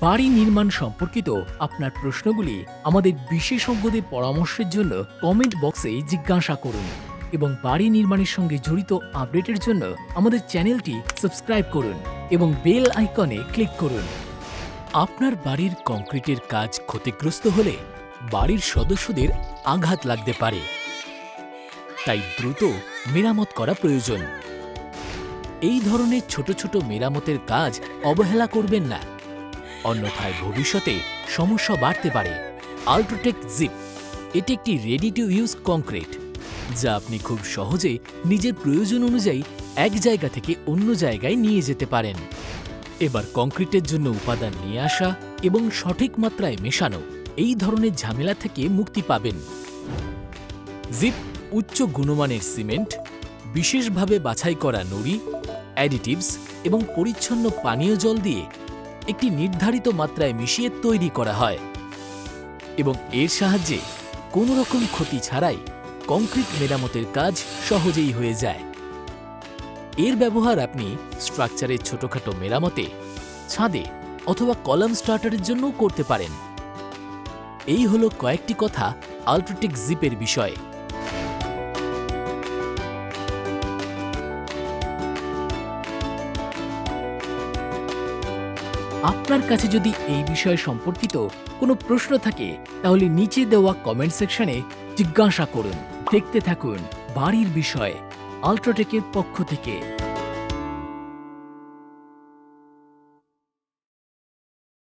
বাড়ি নির্মাণ সম্পর্কিত আপনার প্রশ্নগুলি আমাদের বিশেষজ্ঞদের পরামর্শের জন্য কমেন্ট বক্সে জিজ্ঞাসা করুন এবং বাড়ি নির্মাণের সঙ্গে জড়িত আপডেটের জন্য আমাদের চ্যানেলটি সাবস্ক্রাইব করুন এবং বেল আইকনে ক্লিক করুন। আপনার বাড়ির কংক্রিটের কাজ ক্ষতিগ্রস্ত হলে বাড়ির সদস্যদের আঘাত লাগতে পারে। তাই দ্রুত মেরামত করা প্রয়োজন। এই ধরনের ছোট ছোট মেরামতের কাজ অবহেলা করবেন না। অন্যথায় ভবিষ্যতে সমস্যা বাড়তে পারে। আল্ট্রাটেক জিপ এটি একটি রেডি টু ইউজ কংক্রিট যা আপনি খুব সহজে নিজের প্রয়োজন অনুযায়ী এক জায়গা থেকে অন্য জায়গায় নিয়ে যেতে পারেন। এবার কংক্রিটের জন্য উপাদান নিয়ে আসা এবং সঠিক মাত্রায় মেশানো, এই ধরনের ঝামেলা থেকে মুক্তি পাবেন। জিপ উচ্চ গুণমানের সিমেন্ট, বিশেষভাবে বাছাই করা নুড়ি অ্যাডিটিভস এবং পরিচ্ছন্ন পানীয় জল দিয়ে একটি নির্ধারিত মাত্রায় মিশিয়ে তৈরি করা হয় এবং এর সাহায্যে কোনো রকম ক্ষতি ছাড়াই কংক্রিট মেরামতের কাজ সহজেই হয়ে যায়। এর ব্যবহার আপনি স্ট্রাকচারের ছোটখাটো মেরামতে, ছাদে অথবা কলাম স্টার্টারের জন্যও করতে পারেন। এই হলো কয়েকটি কথা আল্ট্রাটেক জিপের বিষয়ে। আপনার কাছে যদি এই বিষয় সম্পর্কিত কোনো প্রশ্ন থাকে, তাহলে নিচে দেওয়া কমেন্ট সেকশনে জিজ্ঞাসা করুন। দেখতে থাকুন বাড়ির বিষয় আলট্রাটেকের পক্ষ থেকে।